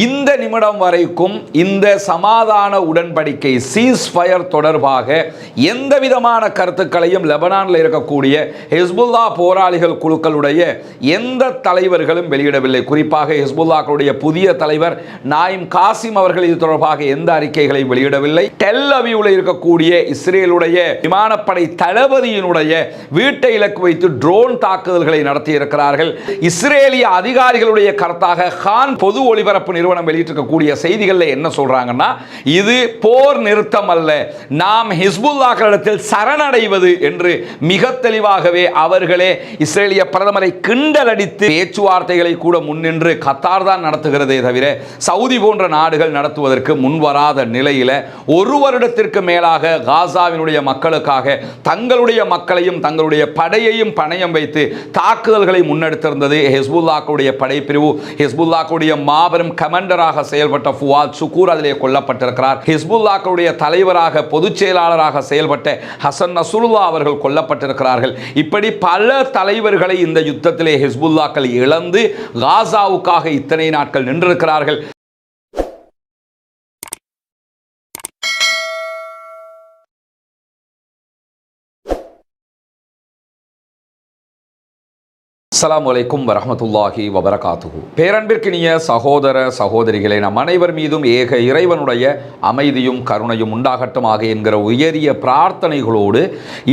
இந்த நிமிடம் வரைக்கும் இந்த சமாதான உடன்படிக்கை சீஸ் ஃபயர் தொடர்பாக எந்த விதமான கருத்துக்களையும் லெபனானில் இருக்கக்கூடிய ஹெஸ்புல்லா போராளிகள் குழுக்களுடைய எந்த தலைவர்களும் வெளியிடவில்லை. குறிப்பாக ஹிஸ்புல்லாக்களுடைய புதிய தலைவர் நாயிம் காசிம் அவர்கள் இது தொடர்பாக எந்த அறிக்கைகளையும் வெளியிடவில்லை. டெல் அவியூவில் இருக்கக்கூடிய இஸ்ரேலுடைய விமானப்படை தளபதியினுடைய வீட்டை இலக்கு வைத்து ட்ரோன் தாக்குதல்களை நடத்தியிருக்கிறார்கள். இஸ்ரேலிய அதிகாரிகளுடைய கருத்தாக ஹான் பொது ஒளிபரப்பு நிறுவனம் வெளியிட்டிருக்கக்கூடிய செய்திகளில் என்ன சொல்கிறாங்கன்னா இது போர் நிறுத்தம் அல்ல நாம் ஹிஸ்புல்லாக்களிடத்தில் சரணடைவது என்று மிக தெளிவாகவே அவர்களே இஸ்ரேலிய பிரதமரை கிண்டலடித்து பேச்சுவார்த்தைகளை கூட முன்னின்று கத்தார் தான் நடத்துகிறதே தவிர சவுதி போன்ற நாடுகள் நடத்துவதற்கு முன்வராத நிலையில் ஒரு வருடத்திற்கு மேலாக காசாவினுடைய மக்களுக்காக தங்களுடைய மக்களையும் தங்களுடைய படையையும் பணயம் வைத்து தாக்குதல்களை முன்னெடுத்திருந்தது ஹெஸ்புல்லாக்களுடைய படைப்பிரிவு ஹெஸ்புல்லாக்களுடைய மாபெரும் கமாண்டராக செயல்பட்ட ஃபுவாத் சுக்கூர் அதிலே கொல்லப்பட்டிருக்கிறார். ஹிஸ்புல்லாக்களுடைய தலைவராக பொதுச் செயலாளராக செயல்பட்ட ஹசன் நசுல்லா அவர்கள் கொல்லப்பட்டிருக்கிறார்கள். இப்படி பல தலைவர்களை இந்த யுத்தத்திலே ஹிஸ்புல்லாக்கள் இழந்து காசாவுக்காக இத்தனை நாட்கள் நின்றிருக்கிறார்கள். அஸ்லாம் அலைக்கும் வரமத்துல்லாஹி வபரகாத்துகு பேரன்பிற்கினிய சகோதர சகோதரிகளை நம் அனைவர் மீதும் ஏக இறைவனுடைய அமைதியும் கருணையும் உண்டாகட்டுமாக என்கிற உயரிய பிரார்த்தனைகளோடு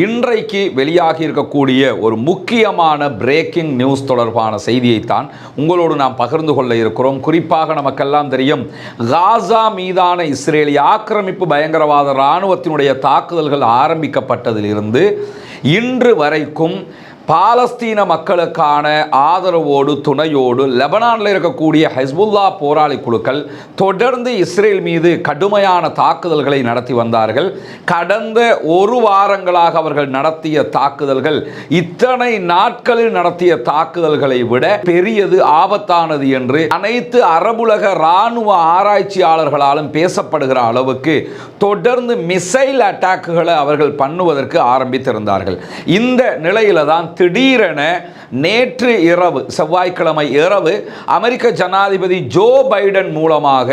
இன்றைக்கு வெளியாகி இருக்கக்கூடிய ஒரு முக்கியமான பிரேக்கிங் நியூஸ் தொடர்பான செய்தியைத்தான் உங்களோடு நாம் பகிர்ந்து கொள்ள இருக்கிறோம். குறிப்பாக நமக்கெல்லாம் தெரியும் காசா மீதான இஸ்ரேலிய ஆக்கிரமிப்பு பயங்கரவாத இராணுவத்தினுடைய தாக்குதல்கள் ஆரம்பிக்கப்பட்டதிலிருந்து இன்று வரைக்கும் பாலஸ்தீன மக்களுக்கான ஆதரவோடு துணையோடு லெபனானில் இருக்கக்கூடிய ஹெஸ்புல்லா போராளி குழுக்கள் தொடர்ந்து இஸ்ரேல் மீது கடுமையான தாக்குதல்களை நடத்தி வந்தார்கள். கடந்த ஒரு வாரங்களாக அவர்கள் நடத்திய தாக்குதல்கள் இத்தனை நாட்களில் நடத்திய தாக்குதல்களை விட பெரியது ஆபத்தானது என்று அனைத்து அரபுலக இராணுவ ஆராய்ச்சியாளர்களாலும் பேசப்படுகிற அளவுக்கு தொடர்ந்து மிசைல் அட்டாக்குகளை அவர்கள் பண்ணுவதற்கு ஆரம்பித்திருந்தார்கள். இந்த நிலையில தான் திடீரென நேற்று இரவு செவ்வாய்க்கிழமை இரவு அமெரிக்க ஜனாதிபதி ஜோ பைடன் மூலமாக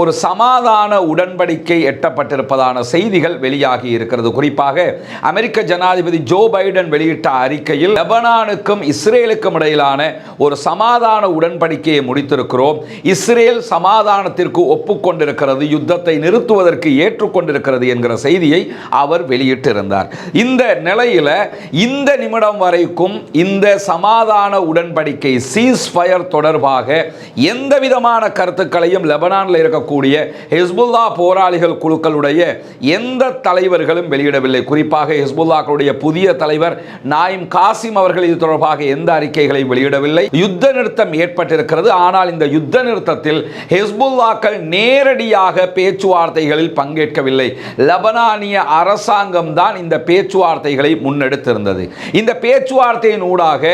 ஒரு சமாதான உடன்படிக்கை எட்டப்பட்டிருப்பதான செய்திகள் வெளியாகி இருக்கிறது. குறிப்பாக அமெரிக்க ஜனாதிபதி ஜோ பைடன் வெளியிட்ட அறிக்கையில் லெபனானுக்கும் இஸ்ரேலுக்கும் இடையிலான ஒரு சமாதான உடன்படிக்கையை முடித்திருக்கிறோம். இஸ்ரேல் சமாதானத்திற்கு ஒப்புக்கொண்டிருக்கிறது யுத்தத்தை நிறுத்துவதற்கு ஏற்றுக்கொண்டிருக்கிறது என்கிற செய்தியை அவர் வெளியிட்டிருந்தார். இந்த நிலையில் இந்த நிமிடம் வரை வரைக்கும் இந்த சமாதான உடன்படிக்கை சீஸ் ஃபயர் தொடர்பாக எந்த விதமான கருத்துக்களையும் லெபனானில் இருக்கக்கூடிய ஹிஸ்புல்லா போராளிகள் குழுக்களுடைய எந்த தலைவர்களும் வெளியிடவில்லை. குறிப்பாக ஹிஸ்புல்லாக்களுடைய புதிய தலைவர் நாயிம் காசிம் அவர்கள் இது தொடர்பாக எந்த அறிக்கைகளையும் வெளியிடவில்லை. யுத்த நிறுத்தம் ஏற்பட்டிருக்கிறது. ஆனால் இந்த யுத்த நிறுத்தத்தில் ஹிஸ்புல்லாக்கள் நேரடியாக பேச்சுவார்த்தைகளில் பங்கேற்கவில்லை. லெபனானிய அரசாங்கம் தான் இந்த பேச்சுவார்த்தைகளை முன்னெடுத்திருந்தது. இந்த பேச்சு பேச்சுவார்த்தையின் ஊடாக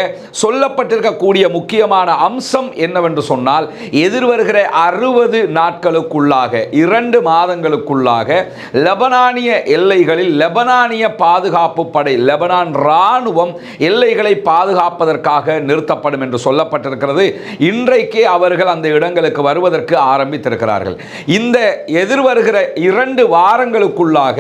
சொல்லப்பட்டிருக்கக்கூடிய முக்கியமான அம்சம் என்னவென்று சொன்னால் எதிர்வருகிற அறுபது நாட்களுக்குள்ளாக இரண்டு மாதங்களுக்குள்ளாக லெபனானிய எல்லைகளில் லெபனானிய பாதுகாப்பு படை லெபனான் இராணுவம் எல்லைகளை பாதுகாப்பதற்காக நிறுத்தப்படும் என்று சொல்லப்பட்டிருக்கிறது. இன்றைக்கே அவர்கள் அந்த இடங்களுக்கு வருவதற்கு ஆரம்பித்திருக்கிறார்கள். இந்த எதிர்வருகிற இரண்டு வாரங்களுக்குள்ளாக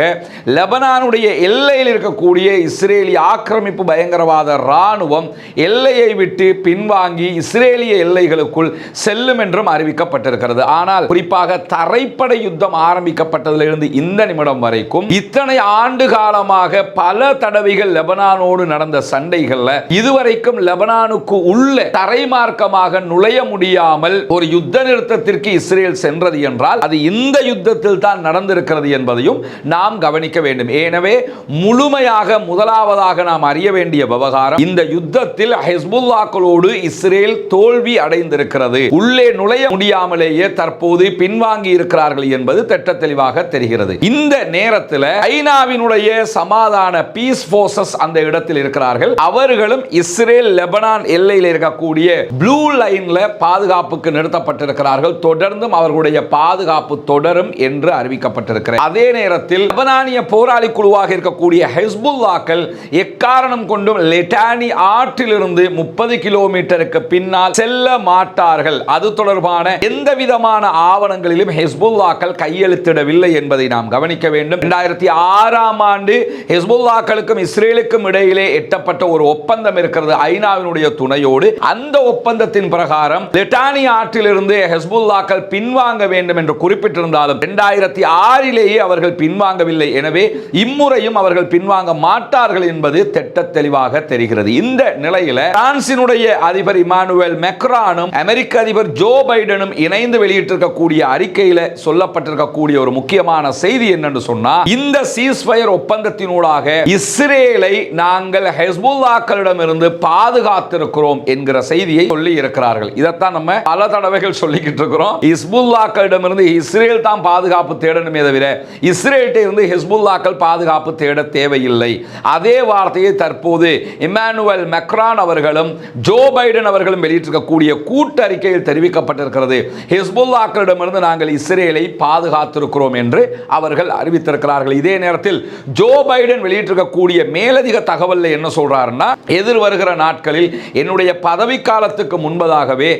லெபனானுடைய எல்லையில் இருக்கக்கூடிய இஸ்ரேலிய ஆக்கிரமிப்பு பயங்கரவாத இராணுவம் எல்லையை விட்டு பின்வாங்கி இஸ்ரேலிய எல்லைகளுக்குள் செல்லும் என்றும் அறிவிக்கப்பட்டிருக்கிறது. ஆனால் குறிப்பாக தரைப்படை யுத்தம் ஆரம்பிக்கப்பட்டதிலிருந்து இந்த நிமிடம் வரைக்கும் இத்தனை ஆண்டு காலமாக பல தடவைகள் லெபனானோடு நடந்த சண்டைகள்ல இதுவரைக்கும் லெபனானுக்கு உள்ள தரைமார்க்கமாக நுழைய முடியாமல் ஒரு யுத்த நிறுத்தத்திற்கு இஸ்ரேல் சென்றது என்றால் அது இந்த யுத்தத்தில் தான் நடந்திருக்கிறது என்பதையும் நாம் கவனிக்க வேண்டும். எனவே முழுமையாக முதலாவதாக நாம் அறிய வேண்டிய விவகாரம் இந்த யுத்தத்தில் ஹெஸ்புல்லாக்களோடு இஸ்ரேல் தோல்வி அடைந்திருக்கிறது. உள்ளே நுழைய முடியாமலேயே தற்போது பின்வாங்கி இருக்கிறார்கள் என்பது திட்ட தெளிவாக தெரிகிறது. இந்த நேரத்தில் ஐநாவினுடைய சமாதான பீஸ் போர்சஸ் அந்த இடத்தில் இருக்கிறார்கள். அவர்களும் இஸ்ரேல் லெபனான் எல்லையில் இருக்கக்கூடிய ப்ளூ லைன்ல பாதுகாப்புக்கு நிறுத்தப்பட்டிருக்கிறார்கள். தொடர்ந்தும் அவர்களுடைய பாதுகாப்பு தொடரும் என்று அறிவிக்கப்பட்டிருக்கிறது. அதே நேரத்தில் லெபனானிய போராளி குழுவாக இருக்கக்கூடிய ஹெஸ்புல்லாக்கள் எக்காரணம் கொண்டும் லிட்டானி ஆற்றிலிருந்து முப்பது கிலோமீட்டருக்கு பின்னால் செல்ல மாட்டார்கள். அது தொடர்பான எந்த விதமான ஆவணங்களிலும் ஹெஸ்புல்லாக்கள் கையெழுத்திடவில்லை என்பதை நாம் கவனிக்க வேண்டும். இரண்டாயிரத்தி ஆறாம் ஆண்டு ஹெஸ்புல்லாக்களுக்கும் இஸ்ரேலுக்கும் இடையிலே எட்டப்பட்ட ஒரு ஒப்பந்தம் இருக்கிறது ஐநாவினுடைய துணையோடு. அந்த ஒப்பந்தத்தின் பிரகாரம் லெட்டானி ஆற்றிலிருந்து ஹெஸ்புல்லாக்கள் பின்வாங்க வேண்டும் என்று குறிப்பிட்டிருந்தாலும் இரண்டாயிரத்தி ஆறிலேயே அவர்கள் பின்வாங்கவில்லை. எனவே இம்முறையும் அவர்கள் பின்வாங்க மாட்டார்கள் என்பது திட்ட தெளிவாக தெரியும் தெரிகிறது. இந்த நிலையில பிரான்சினுடைய அதிபர் இமானுவேல் மெக்ரானும் அமெரிக்க அதிபர் ஜோ பைடனும் இணைந்து வெளியிட்டிருக்கக்கூடிய அறிக்கையில சொல்லப்பட்டிருக்கக்கூடிய ஒரு முக்கியமான செய்தி என்னன்னு சொன்னா இந்த சீஸ்பயர் ஒப்பந்தத்தினூடாக இஸ்ரேலை நாங்கள் ஹெஸ்புல்லாக்களிடமிருந்து பாதுகாத்திருக்கிறோம் என்கிற செய்தியை சொல்லி இருக்கிறார்கள். இதைத்தான் நம்ம பல தடவைகள் சொல்லிக்கிட்டு இருக்கிறோம். ஹிஸ்புல்லாக்களிடமிருந்து இஸ்ரேல் தான் பாதுகாப்பு தேடணுமே தவிர இஸ்ரேல்கிட்ட இருந்து ஹிஸ்புல்லாக்கள் பாதுகாப்பு தேட தேவையில்லை. அதே வார்த்தையை தற்போது இமானுவல் மெக்ரான் அவர்களும் ஜோ பைடன் அவர்களும் வெளியிட்டிருக்கக்கூடிய கூட்டறிக்கையில் தெரிவிக்கப்பட்டிருக்கிறது. ஹிஸ்புல்லாக்களிடமிருந்து நாங்கள் இஸ்ரேலை பாதுகாத்திருக்கிறோம் என்று அவர்கள் அறிவித்திருக்கிறார்கள். இதே நேரத்தில் ஜோ பைடன் வெளியிட்டிருக்கக்கூடிய மேலதிக தகவலில் என்ன சொல்றாருன்னா எதிர் வருகிற நாட்களில் என்னுடைய பதவிக்காலத்துக்கு முன்பதாகவே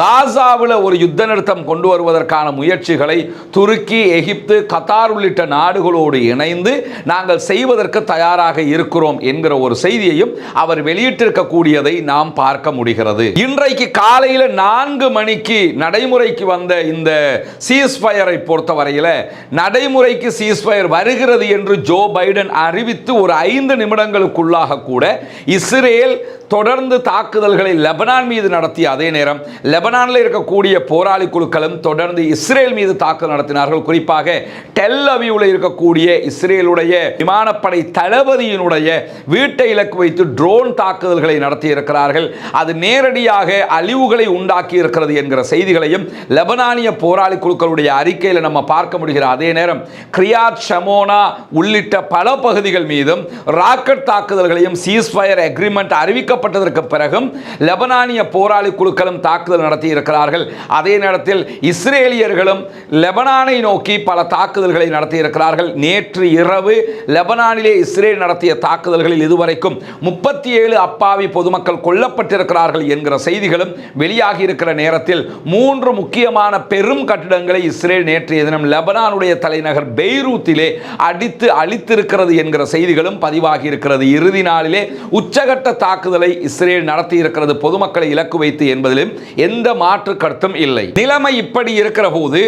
காசாவில் ஒரு யுத்த நிறுத்தம் கொண்டு வருவதற்கான முயற்சிகளை துருக்கி எகிப்து கத்தார் உள்ளிட்ட நாடுகளோடு இணைந்து நாங்கள் செய்வதற்கு தயாராக இருக்கிறோம் என்கிற ஒரு செய்தியை செய்தியையும் அவர் வெளியிட்டிருக்கக்கூடியதை நாம் பார்க்க முடிகிறது. இன்றைக்கு காலையில் நான்கு மணிக்கு நடைமுறைக்கு வந்த இந்த சீஸ்ஃபயரை பொறுத்தவரையில் நடைமுறைக்கு சீஸ்ஃபயர் வருகிறது என்று ஜோ பைடன் அறிவித்து ஒரு ஐந்து நிமிடங்களுக்குள்ளாக கூட இஸ்ரேல் தொடர்ந்து தாக்குதல்களை லெபனான் மீது நடத்திய அதே நேரம் லெபனானில் இருக்கக்கூடிய போராளி குழுக்களும் தொடர்ந்து இஸ்ரேல் மீது தாக்குதல் நடத்தினார்கள். குறிப்பாக டெல் அவியூவில் இருக்கக்கூடிய இஸ்ரேலுடைய விமானப்படை தளபதியினுடைய வீட்டை இலக்கு வைத்து ட்ரோன் தாக்குதல்களை நடத்தி இருக்கிறார்கள் அது நேரடியாக அழிவுகளை உண்டாக்கி இருக்கிறது என்கிற செய்திகளையும் லெபனானிய போராளி குழுக்களுடைய அறிக்கையில் நம்ம பார்க்க முடிகிற அதே நேரம் கிரியாத் ஷமோனா உள்ளிட்ட பல பகுதிகள் மீதும் ராக்கெட் தாக்குதல்களையும் சீஸ்ஃபயர் அக்ரிமெண்ட் அறிவிக்கப்பட்டதற்கு பிறகும் லெபனானிய போராளி குழுக்களும் தாக்குதல் நடத்தி இருக்கிறார்கள் அதே நேரத்தில் இஸ்ரேலியர்களும் லெபனானை நோக்கி பல தாக்குதல்களை நடத்தி இருக்கிறார்கள் நேற்று இரவு லெபனானிலே இஸ்ரேல் நடத்திய தாக்குதல்களில் இதுவரைக்கும் முப்பத்தி ஏழு அப்பாவி பொதுமக்கள் கொல்லப்பட்டிருக்கிறார்கள் என்கிற செய்திகளும் வெளியாகி இருக்கிற நேரத்தில் மூன்று முக்கியமான பெரும் கட்டிடங்களை இஸ்ரேல் நேற்றைய தினம் லெபனானுடைய தலைநகர் பெய்ரூத்திலே அடித்து அழித்திருக்கிறது என்கிற செய்திகளும் பதிவாகி இருக்கிறது இறுதி நாளிலே உச்சகட்ட தாக்குதலை தாக்குதலை இஸ்ரேல் நடத்தி இருக்கிறது பொதுமக்களை இலக்கு வைத்து என்பதிலும் எந்த மாற்று கருத்தும் இல்லை. நிலைமை இப்படி இருக்கிற போது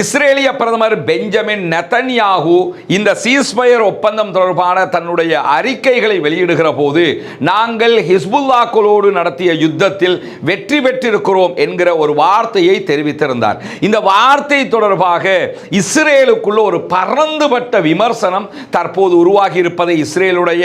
இஸ்ரேலிய பிரதமர் பெஞ்சமின் நெத்தன்யாகு இந்த சீஸ்பயர் ஒப்பந்தம் தொடர்பான தன்னுடைய அறிக்கைகளை வெளியிடுகிற போது நாங்கள் ஹிஸ்புல்லாக்களோடு நடத்திய யுத்தத்தில் வெற்றி பெற்றிருக்கிறோம் என்கிற ஒரு வார்த்தையை தெரிவித்திருந்தார். இந்த வார்த்தை தொடர்பாக இஸ்ரேலுக்குள்ள ஒரு பறந்துபட்ட விமர்சனம் தற்போது உருவாகி இருப்பதை இஸ்ரேலுடைய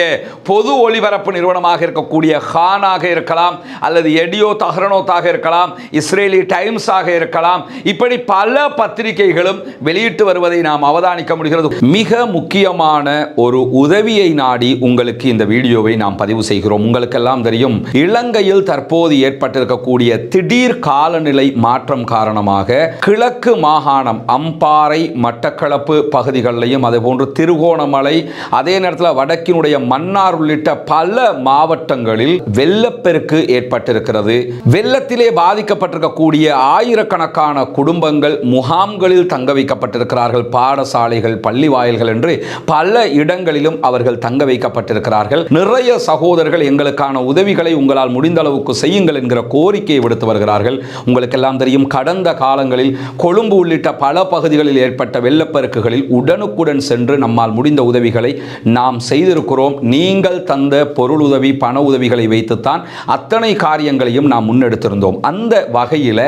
பொது ஒளிபரப்பு நிறுவனமாக இருக்கக்கூடிய கானாக இருக்கலாம் அல்லது எடியோ தஹ்ரனோத்தாக இருக்கலாம் இஸ்ரேலி டைம்ஸாக இருக்கலாம். இப்படி பல பத்திரிகைகளும் வெளியிட்டு வருவதை நாம் அவதானிக்க முடிகிறது. மிக முக்கியமான ஒரு உதவியை நாடி உங்களுக்கு இந்த வீடியோவை நாம் பதிவு செய்கிறோம். உங்களுக்கெல்லாம் தெரியும் இலங்கையில் தற்போது ஏற்பட்டிருக்கக்கூடிய திடீர் காலநிலை மாற்றம் காரணமாக கிழக்கு மாகாணம் அம்பாறை மட்டக்களப்பு பகுதிகளிலையும் அதேபோன்று திருகோணமலை அதே நேரத்தில் வடக்கினுடைய மன்னார் உள்ளிட்ட பல மாவட்டங்களில் வெள்ளப்பெருக்கு ஏற்பட்டிருக்கிறது. வெள்ளத்திலே பாதிக்கப்பட்டிருக்கக்கூடிய ஆயிரக்கணக்கான குடும்பங்கள் முகாம்களில் தங்க வைக்கப்பட்டிருக்கிறார்கள் பாடசாலைகள் பள்ளி வாயில்கள் என்று பல இடங்களிலும் அவர்கள் தங்க வைக்கப்பட்டிருக்கிறார்கள் நிறைய சகோதரர்கள் எங்களுக்கான உதவிகளை உங்களால் முடிந்த அளவுக்கு செய்யுங்கள் என்கிற கோரிக்கையை விடுத்து வருகிறார்கள். உங்களுக்கெல்லாம் தெரியும் கடந்த காலங்களில் கொழும்பு உள்ளிட்ட பல பகுதிகளில் ஏற்பட்ட வெள்ளப்பெருக்குகளில் உடனுக்குடன் சென்று நம்மால் முடிந்த உதவிகளை நாம் செய்திருக்கிறோம். நீங்கள் தந்த பொருள் உதவி பண உதவிகளை வைத்துத்தான் அத்தனை காரியங்களையும் நாம் முன்னெடுத்திருந்தோம். அந்த வகையில்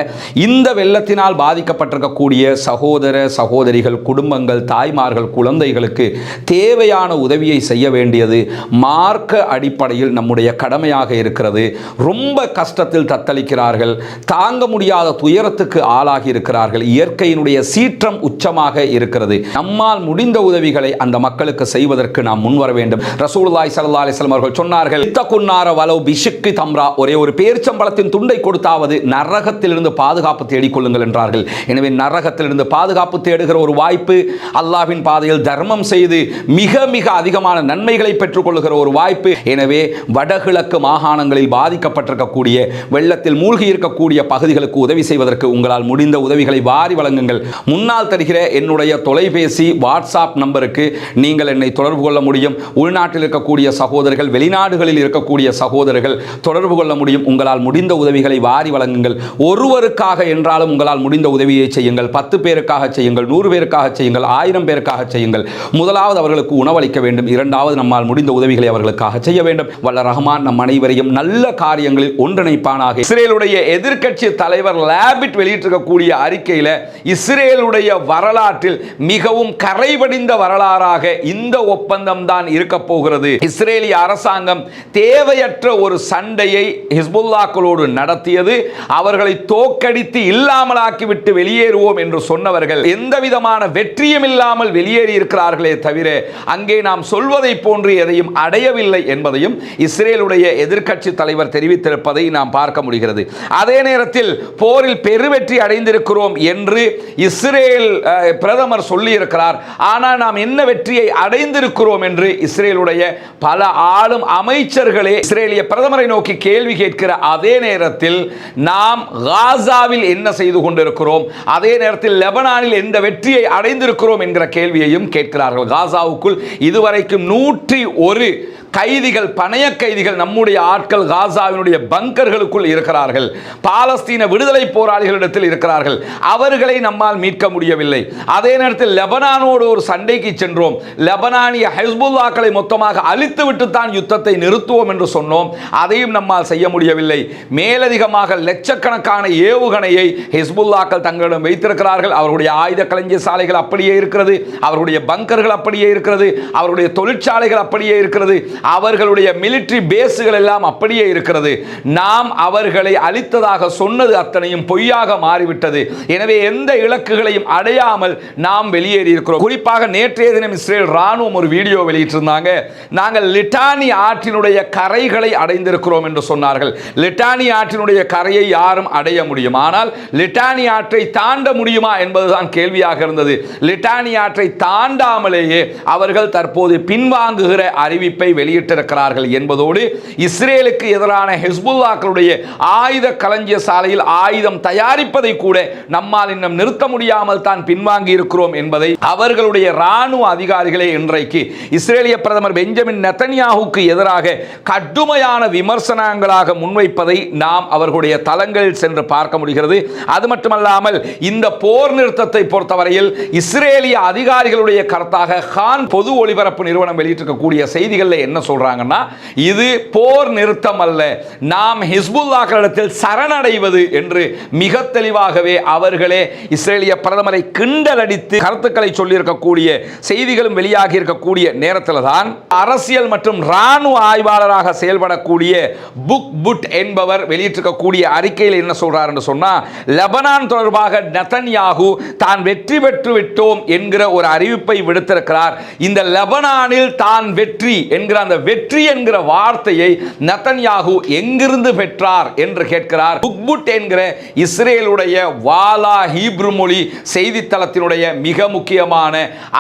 இந்த வெள்ளத்தினால் பாதிக்கப்பட்டிருக்கக்கூடிய சகோதர சகோதரிகள் குடும்பங்கள் தாய்மார்கள் குழந்தைகளுக்கு தேவையான உதவியை செய்ய வேண்டியது மார்க்க அடிப்படையில் நம்முடைய கடமையாக இருக்கிறது. ரொம்ப கஷ்டத்தில் தத்தளிக்கிறார்கள். தாங்க முடியாத துயரத்துக்கு ஆளாகி இருக்கிறார்கள். இயற்கையினுடைய சீற்றம் உச்சமாக இருக்கிறது. நம்மால் முடிந்த உதவிகளை அந்த மக்களுக்கு செய்வதற்கு நாம் முன்வர வேண்டும். ரசூலுல்லாஹி சல்லா அலிஸ்லாம் அவர்கள் சொன்னார்கள் இத்தகுன்னார வலோ வலவு பிஷுக்கு தம்ரா ஒரே ஒரு பேர்ச்சம்பளத்தின் துண்டை கொடுத்தாவது நரகத்திலிருந்து பாதுகாப்பு தேடிக்கொள்ளுங்கள் என்றார்கள். எனவே நரகத்திலிருந்து பாதுகாப்பு தேடுகிற ஒரு வாய்ப்பு அல்லாவின் பாதையில் தர்மம் செய்து மிக மிக அதிகமான நன்மைகளை பெற்றுக்கொள்ளுகிற ஒரு வாய்ப்பு. எனவே வடகிழக்கு மாகாணங்களில் பாதிக்கப்பட்டிருக்கக்கூடிய வெள்ளத்தில் மூழ்கி இருக்கக்கூடிய பகுதிகளுக்கு உதவி செய்வதற்கு உங்களால் முடிந்த உதவிகளை வாரி வழங்குங்கள். முன்னால் தருகிற என்னுடைய தொலைபேசி வாட்ஸ்அப் நம்பருக்கு நீங்கள் என்னை தொடர்பு கொள்ள முடியும். உள்நாட்டில் இருக்கக்கூடிய சகோதரர்கள் வெளிநாடுகளில் இருக்கக்கூடிய சகோதரர்கள் தொடர்பு கொள்ள முடியும். உங்களால் முடிந்த உதவிகளை வாரி வழங்குங்கள். ஒருவருக்காக என்றாலும் உங்களால் முடிந்த உதவியை செய்யுங்கள். பத்து பேருக்காக செய்யுங்கள். நூறு பேருக்காக செய்யுங்கள். ஆயிரம் பேருக்காக செய்யுங்கள். முதலாவது அவர்களுக்கு உணவளிக்க வேண்டும். இரண்டாவது நம்மால் முடிந்த உதவிகளை அவர்களுக்காக செய்ய வேண்டும். வல்ல ரஹ்மான் நம் அனைவரையும் நல்ல காரியங்களில் ஒன்றிணைப்பானாக. இஸ்ரேலுடைய எதிர்க்கட்சி தலைவர் லேபிட் வெளியிட்டிருக்கக்கூடிய அறிக்கையில் இஸ்ரேலுடைய வரலாற்றில் மிகவும் கரைபடிந்த வரலாறாக இந்த ஒப்பந்தம் தான் இருக்க போகிறது. இஸ்ரேலிய அரசாங்கம் தேவையற்ற ஒரு சண்டையை ஹிஸ்புல்லாக்களோடு நடத்தியது அவர்களை தோக்கடித்து இல்லாமலாக்கிவிட்டு வெளியேறுவோம் என்று சொன்னவர்கள் எந்த விதமான வெற்றியும் இல்லாமல் வெளியேறி இருக்கிறார்களே தவிர அங்கே நாம் சொல்வதை போன்று எதையும் அடையவில்லை என்பதையும் இஸ்ரேலுடைய எதிர்க்கட்சி தலைவர் தெரிவித்திருப்பதை நாம் பார்க்க முடிகிறது. அதே நேரத்தில் போரில் பெருவெற்றி அடைந்திருக்கிறோம் என்று இஸ்ரேல் பிரதமர் சொல்லியிருக்கிறார். ஆனால் நாம் என்ன வெற்றியை அடைந்திருக்கிறோம் என்று இஸ்ரேலுடைய பல ஆளும் அமைச்சர்களே இஸ்ரேலிய பிரதமரை நோக்கி கேள்வி கேட்கிற அதே நேரத்தில் நாம் காசாவில் என்ன செய்து கொண்டிருக்கிறோம்? அதே நேரத்தில் லெபனானில் எந்த வெற்றியை அடைந்திருக்கிறோம்? என்கிற கேள்வியையும் கேட்கிறார்கள். காசாவுக்குள் இதுவரைக்கும் நூற்றி ஒரு கைதிகள் பணைய கைதிகள் நம்முடைய ஆட்கள் காசாவினுடைய பங்கர்களுக்குள் இருக்கிறார்கள். பாலஸ்தீன விடுதலை போராளிகளிடத்தில் இருக்கிறார்கள். அவர்களை நம்மால் மீட்க முடியவில்லை. அதே நேரத்தில் லெபனானோடு ஒரு சண்டைக்கு சென்றோம். லெபனானிய ஹெஸ்புல்லாக்களை மொத்தமாக அழித்துவிட்டு தான் யுத்தத்தை நிறுத்துவோம் என்று சொன்னோம். அதையும் நம்மால் செய்ய முடியவில்லை. மேலதிகமாக லட்சக்கணக்கான ஏவுகணையை ஹிஸ்புல்லாக்கள் தங்களிடம் வைத்திருக்கிறார்கள். அவருடைய ஆயுத கலைஞர் சாலைகள் அப்படியே இருக்கிறது. அவருடைய பங்கர்கள் அப்படியே இருக்கிறது. அவருடைய தொழிற்சாலைகள் அப்படியே இருக்கிறது. அவர்களுடைய மிலிட்டரி பேஸுகள் எல்லாம் அப்படியே இருக்கிறது. நாம் அவர்களை அழித்ததாக சொன்னது அத்தனையும் பொய்யாக மாறிவிட்டது. எனவே எந்த இலக்குகளையும் அடையாமல் நாம் வெளியேறி இருக்கிறோம். குறிப்பாக நேற்றைய தினம் இஸ்ரேல் ராணுவம் ஒரு வீடியோ வெளியிட்டிருந்தாங்க. நாங்கள் லிட்டானி ஆற்றினுடைய கரைகளை அடைந்திருக்கிறோம் என்று சொன்னார்கள். லிட்டானி ஆற்றினுடைய கரையை யாரும் அடைய முடியும். ஆனால் லிட்டானி ஆற்றை தாண்ட முடியுமா என்பதுதான் கேள்வியாக இருந்தது. லிட்டானி ஆற்றை தாண்டாமலேயே அவர்கள் தற்போது பின்வாங்குகிற அறிவிப்பை வெளியிட்டிருக்கிறார்கள் என்பதோடு இஸ்ரேலுக்கு எதிரான ஹெஸ்புல்லாக்களுடைய ஆயுத களஞ்சிய சாலையில் ஆயுதம் தயாரிப்பதை கூட நம்மால் இன்னும் நிறுத்த முடியாமல் தான் பின்வாங்கி இருக்கிறோம் என்பதை அவர்களுடைய ராணுவ அதிகாரிகளே இன்றைக்கு இஸ்ரேலிய பிரதமர் பெஞ்சமின் நெத்தன்யாவுக்கு எதிராக கடுமையான விமர்சனங்களாக முன்வைப்பதை நாம் அவர்களுடைய தளங்களில் சென்று பார்க்க முடிகிறது. அது மட்டுமல்லாமல் இந்த போர் நிறுத்தத்தை பொறுத்தவரையில் இஸ்ரேலிய அதிகாரிகளுடைய கருத்தாக ஹான் பொது ஒளிபரப்பு நிறுவனம் வெளியிட்டிருக்கக்கூடிய செய்திகளில் என்ன சொல்றாங்கன்னா இது போர் நிறுத்தம் அல்ல. நாம் ஹிஸ்புல்லாக்களிடத்தில் சரணடைவது என்று மிக தெளிவாகவே அவர்களே இஸ்ரேலிய பிரதமரை கிண்டலடித்து கருத்துக்களை சொல்லியிருக்கக்கூடிய செய்திகளும் வெளியாகி இருக்கக்கூடிய நேரத்தில் தான் அரசியல் மற்றும் ராணுவ ஆய்வாளராக செயல்படக்கூடிய புக் புட் என்பவர் வெளியிட்டிருக்கக்கூடிய அறிக்கையில் என்ன சொல்றார் என்று சொன்னால் லெபனான் தொடர்பாக நெதன்யாகு தான் வெற்றி பெற்று விட்டோம் என்கிற ஒரு அறிவிப்பை விடுத்திருக்கிறார். இந்த லெபனானில் தான் வெற்றி என்கிற அந்த வெற்றி என்கிற வார்த்தையை நத்தன்யாகு எங்கிருந்து பெற்றார் என்று கேட்கிறார். புக்புட் என்கிற இஸ்ரேலுடைய வாலா ஹீப்ரு மொழி செய்தித்தளத்தினுடைய மிக முக்கியமான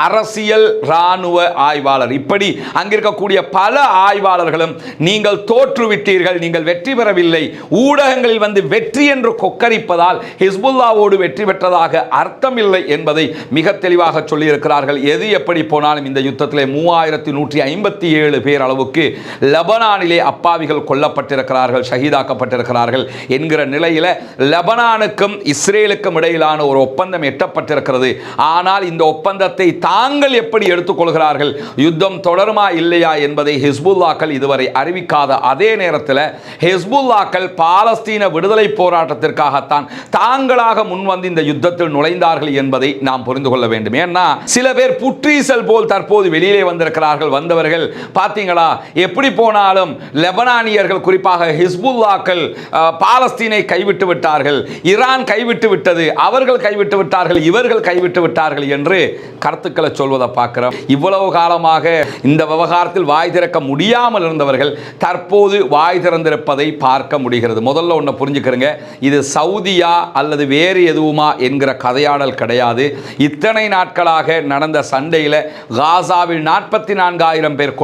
அரசியல் ராணுவ ஆய்வாளர். இப்படி அங்கிருக்கக்கூடிய பல ஆய்வாளர்களும் நீங்கள் தோற்றுவிட்டீர்கள் நீங்கள் வெற்றி பெறவில்லை. ஊடகங்களில் வந்து வெற்றி என்று கொக்கரிப்பதால் ஹிஸ்புல்லாவோடு வெற்றி பெற்றதாக அர்த்தமில்லை என்பதை மிக தெளிவாக சொல்லியிருக்கிறார்கள். எது எப்படி போனாலும் இந்த யுத்தத்திலே மூவாயிரத்தி நூற்றி ஐம்பத்தி ஏழு பேர் அளவுக்கு லெபனானிலே அப்பாவிகள் கொல்லப்பட்டிருக்கிறார்கள் ஷஹீதாக்கப்பட்டிருக்கிறார்கள் என்கிற நிலையில் லெபனானுக்கும் இஸ்ரேலுக்கும் இடையிலான ஒரு ஒப்பந்தம் எட்டப்பட்டிருக்கிறது. ஆனால் இந்த ஒப்பந்தத்தை தாங்கள் எப்படி எடுத்துக்கொள்கிறார்கள் யுத்தம் தொடருமா இல்லையா என்பதை ஹிஸ்புல்லாக்கள் இதுவரை அறிவிக்காத அதே நேரத்தில் ஹிஸ்புல்லாக்கள் பாலஸ்தீன விடுதலை போராட்டத்திற்காகத்தான் தாங்களாக முன்வந்து இந்த யுத்தத்தில் நுழைந்தார்கள் என்பதை நாம் புரிந்து கொள்ள வேண்டும். ஏன்னா சில பேர் புற்றீசல் போல் தற்போது வெளியிலே வந்திருக்கிறார்கள். வந்தவர்கள் பார்த்தீங்க பார்த்தீங்களா எப்படி போனாலும் லெபனானியர்கள் குறிப்பாக ஹிஸ்புல்லாக்கள் பாலஸ்தீனை கைவிட்டு விட்டார்கள். ஈரான் கைவிட்டு விட்டது அவர்கள் கைவிட்டு விட்டார்கள் இவர்கள் கைவிட்டு விட்டார்கள் என்று கருத்துக்களை சொல்வதை பார்க்கிறோம். இவ்வளவு காலமாக இந்த விவகாரத்தில் வாய் திறக்க முடியாமல் இருந்தவர்கள் தற்போது வாய் திறந்திருப்பதை பார்க்க முடிகிறது. முதல்ல ஒன்று புரிஞ்சுக்கிறங்க. இது சவுதியா அல்லது வேறு எதுவுமா என்கிற கதையாடல் கிடையாது. இத்தனை நாட்களாக நடந்த சண்டையில் காசாவில் நாற்பத்தி நான்காயிரம் பேர்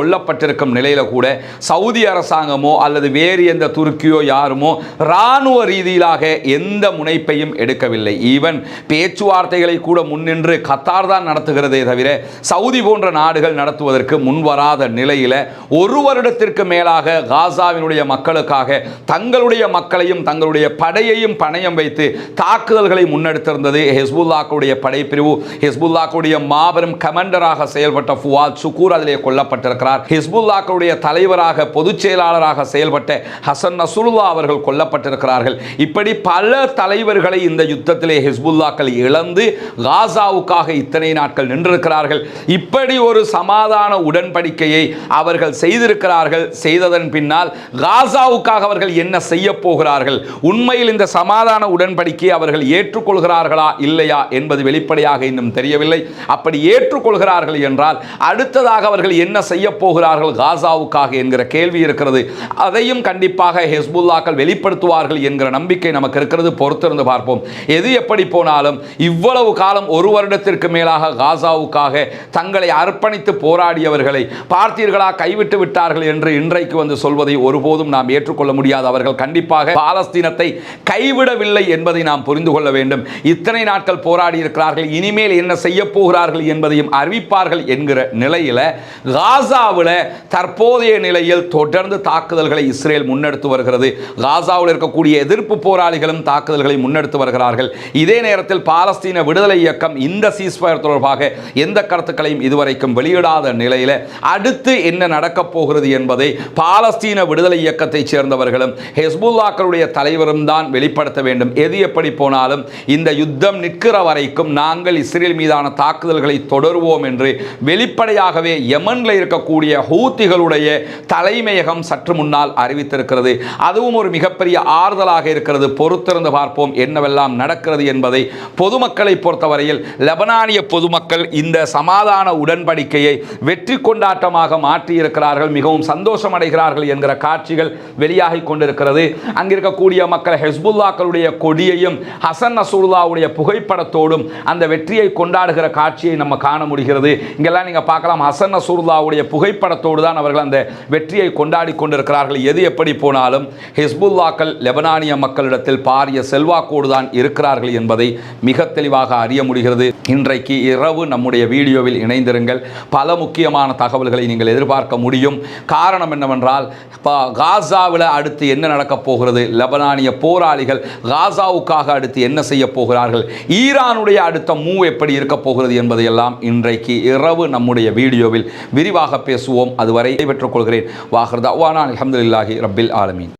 கொல்லப்பட்டிருக்கும் நிலையில கூட சவுதி அரசாங்கமோ அல்லது வேறு எந்த துருக்கியோ யாருமோ இராணுவ ரீதியிலாக எந்த முனைப்பையும் எடுக்கவில்லை. ஈவன் பேச்சுவார்த்தைகளை கூட முன்னின்று கத்தார் தான் நடத்துகிறதே தவிர சவுதி போன்ற நாடுகள் நடத்துவதற்கு முன்வராத நிலையில ஒரு வருடத்திற்கு மேலாக காசாவினுடைய மக்களுக்காக தங்களுடைய மக்களையும் தங்களுடைய படையையும் பணயம் வைத்து தாக்குதல்களை முன்னெடுத்திருந்தது ஹெஸ்புல்லாக்குடைய படைப்பிரிவு. ஹெஸ்புல்லாக்குடைய மாபெரும் கமாண்டராக செயல்பட்ட ஃபுவாத் சுக்கூர் அதிலே கொல்லப்பட்டிருக்கிறார். ஹிஸ்புல்லாக்களுடைய தலைவராக பொதுச் செயலாளராக செயல்பட்ட ஹசன் நசுல்லா அவர்கள் கொல்லப்பட்டிருக்கிறார்கள். இப்படி பல தலைவர்களை இந்த யுத்தத்திலே ஹிஸ்புல்லாக்கள் இழந்து காசாவுக்காக இத்தனை நாட்கள் நின்றிருக்கிறார்கள். இப்படி ஒரு சமாதான உடன்படிக்கையை அவர்கள் செய்திருக்கிறார்கள். செய்ததன் பின்னால் காசாவுக்காக அவர்கள் என்ன செய்ய போகிறார்கள்? உண்மையில் இந்த சமாதான உடன்படிக்கையை அவர்கள் ஏற்றுக்கொள்கிறார்களா இல்லையா என்பது வெளிப்படையாக இன்னும் தெரியவில்லை. அப்படி ஏற்றுக்கொள்கிறார்கள் என்றால் அடுத்ததாக அவர்கள் என்ன செய்ய போகிறார்கள்? காசாவுக்காக என்கிற கேள்வி இருக்கிறது. அதையும் கண்டிப்பாக ஹெஸ்புல்லாக்கள் வெளிப்படுத்துவார்கள் என்கிற நம்பிக்கை நமக்கு இருக்கிறது. பொறுத்திருந்து பார்ப்போம். எது எப்படி போனாலும் இவ்வளவு காலம் ஒரு வருடத்திற்கு மேலாக காசாவுக்காக தங்களை அர்ப்பணித்து போராடியவர்களை பார்த்தீர்களா? கைவிட்டு விட்டார்கள் என்று இன்றைக்கு வந்து சொல்வதை ஒருபோதும் நாம் ஏற்றுக்கொள்ள முடியாது. அவர்கள் கண்டிப்பாக பாலஸ்தீனத்தை கைவிடவில்லை என்பதை நாம் புரிந்து கொள்ள வேண்டும். இத்தனை நாட்கள் போராடி இருக்கிறார்கள். இனிமேல் என்ன செய்ய போகிறார்கள் என்பதையும் அறிவிப்பார்கள் என்கிற நிலையில் காசாவில் தற்போதைய நிலையில் தொடர்ந்து தாக்குதல்களை இஸ்ரேல் முன்னெடுத்து வருகிறது. காசாவில் இருக்கக்கூடிய எதிர்ப்பு போராளிகளும் தாக்குதல்களை முன்னெடுத்து வருகிறார்கள். இதே நேரத்தில் பாலஸ்தீன விடுதலை இயக்கம் இந்த சீஸ்பயர் தொடர்பாக எந்த கருத்துக்களையும் இதுவரைக்கும் வெளியிடாத நிலையில் அடுத்து என்ன நடக்கப் போகிறது என்பதை பாலஸ்தீன விடுதலை இயக்கத்தைச் சேர்ந்தவர்களும் ஹெஸ்புல்லாக்களுடைய தலைவரும் தான் வெளிப்படுத்த வேண்டும். எது எப்படி போனாலும் இந்த யுத்தம் நிற்கிற வரைக்கும் நாங்கள் இஸ்ரேல் மீதான தாக்குதல்களை தொடருவோம் என்று வெளிப்படையாகவே யமன்ல இருக்கக்கூடிய ஹூ ஹூத்திகளுடைய தலைமையகம் சற்று முன்னால் அறிவித்திருக்கிறது. அதுவும் ஒரு மிகப்பெரிய ஆறுதலாக இருக்கிறது. பொறுத்திருந்து பார்ப்போம் என்னவெல்லாம் நடக்கிறது என்பதை. பொதுமக்களை பொறுத்தவரையில் லெபனானிய பொதுமக்கள் இந்த சமாதான உடன்படிக்கையை வெற்றி கொண்டாட்டமாக மாற்றியிருக்கிறார்கள். மிகவும் சந்தோஷம் அடைகிறார்கள் என்கிற காட்சிகள் வெளியாகி கொண்டிருக்கிறது. அங்கிருக்கக்கூடிய மக்கள் ஹெஸ்புல்லாக்களுடைய கொடியையும் ஹசன் நசூல்லாவுடைய புகைப்படத்தோடும் அந்த வெற்றியை கொண்டாடுகிற காட்சியை நம்ம காண முடிகிறது. இங்கெல்லாம் நீங்கள் பார்க்கலாம். ஹசன் நசூல்லாவுடைய புகைப்படத்தோடு தான் அவர்கள் அந்த வெற்றியை கொண்டாடி கொண்டிருக்கிறார்கள். எது எப்படி போனாலும் ஹிஸ்புல்லாக்கள் லெபனானிய மக்களிடத்தில் பாரிய செல்வாக்கோடு தான் இருக்கிறார்கள் என்பதை மிக தெளிவாக அறிய முடிகிறது. இன்றைக்கு இரவு நம்முடைய வீடியோவில் இணைந்திருங்கள். பல முக்கியமான தகவல்களை நீங்கள் எதிர்பார்க்க முடியும். காரணம் என்னவென்றால் காசாவில் அடுத்து என்ன நடக்கப் போகிறது? லெபனானிய போராளிகள் காசாவுக்காக அடுத்து என்ன செய்ய போகிறார்கள்? ஈரானுடைய அடுத்த மூவ் எப்படி இருக்கப் போகிறது என்பதையெல்லாம் இன்றைக்கு இரவு நம்முடைய வீடியோவில் விரிவாக பேசுவோம். அதுவரை பெற்றுக் கொள்கிறேன். வாஹர் தவானா அலமதுல்லாஹி ரப்பில் ஆலமீன்.